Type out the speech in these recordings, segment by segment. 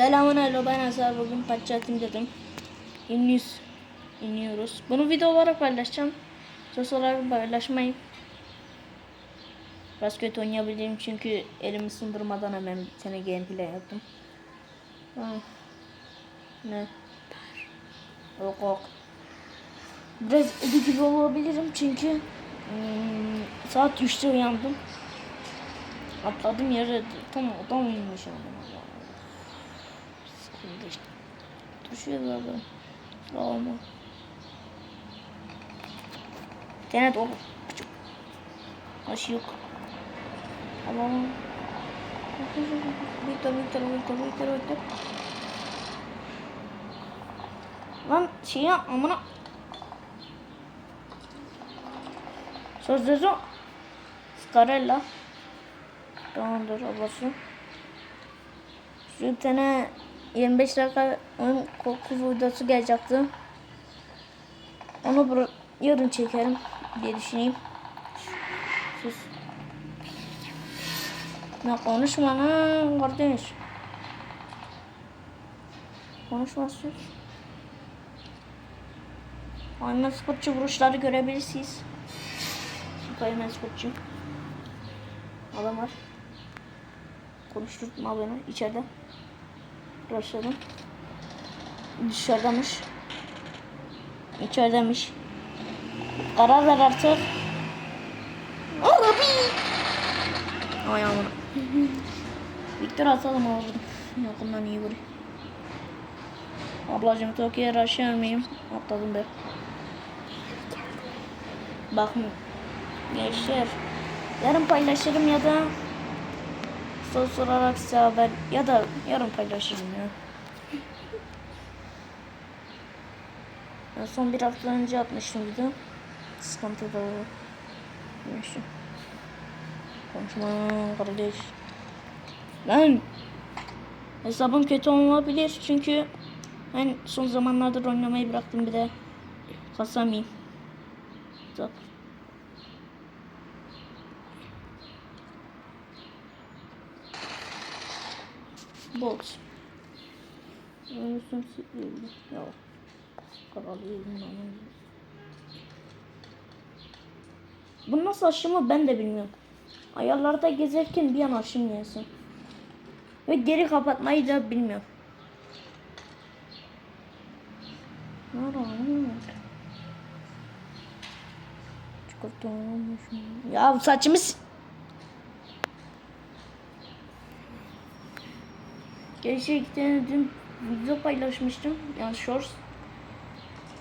Selamun aleyküm ben Azar bugün patlatayım dedim. İniyoruz. İniyoruz. Bunu video olarak paylaşacağım. Söz olarak paylaşmayayım. Biraz kötü oynayabilirim çünkü elimi sındırmadan hemen bir tane gameplay yaptım. Ha. Ne? Yok yok. Biraz ödü gibi olabilirim çünkü hmm, saat 3'te uyandım. Atladım yere tam tam uyumuşum. İşte. Düşüyor böyle. Olma. Denet o. Küçük. Aşı yok. Ama. Victor, Victor, Victor, Victor, Victor. Lan şey ya amına. Sözleri Scarella. Tamamdır ablası. Şu tane 25 dakika oyun korku videosu gelecekti. Onu yarın çekerim diye düşüneyim. Sus. Ne konuşma lan kardeş. Konuşma sus. Aynen sporcu vuruşları görebilirsiniz. Aynen sporcu. Adam var. Konuşturtma beni içeride. Başladım. Dışarıdamış. İçeridemiş. Karar ver artık. Abi. Ay aman. Victor atalım aldım. Yakından iyi vuruyor. Ablacım Tokyo'ya raşıyor muyum? Atladım be. Bakın. Gençler. Yarın paylaşırım ya da soru sorarak size haber ya da yarın paylaşırım ya. En son bir hafta önce atmıştım video. Sıkıntı da olmuştu. Konuşma kardeş. Ben hesabım kötü olabilir çünkü ben son zamanlarda oynamayı bıraktım bir de kasamayayım. Hesap. Bolt. Üstüm sıkıldı. Yok. Karalıyım ben. Bu nasıl aşımı ben de bilmiyorum. Ayarlarda gezerken bir an aşım yesin. Ve geri kapatmayı da bilmiyorum. Olmuş. Ya bu s- Gerçekten dün video paylaşmıştım. Yani shorts.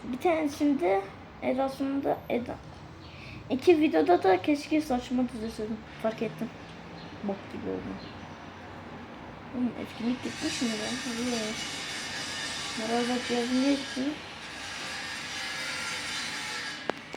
Bir tanesinde Eda'sında Eda. İki videoda da keşke saçımı düzeseydim. Fark ettim. Bok gibi oldu. Oğlum etkinlik gitmiş mi lan? Hayır. Merhaba cihazım gitti.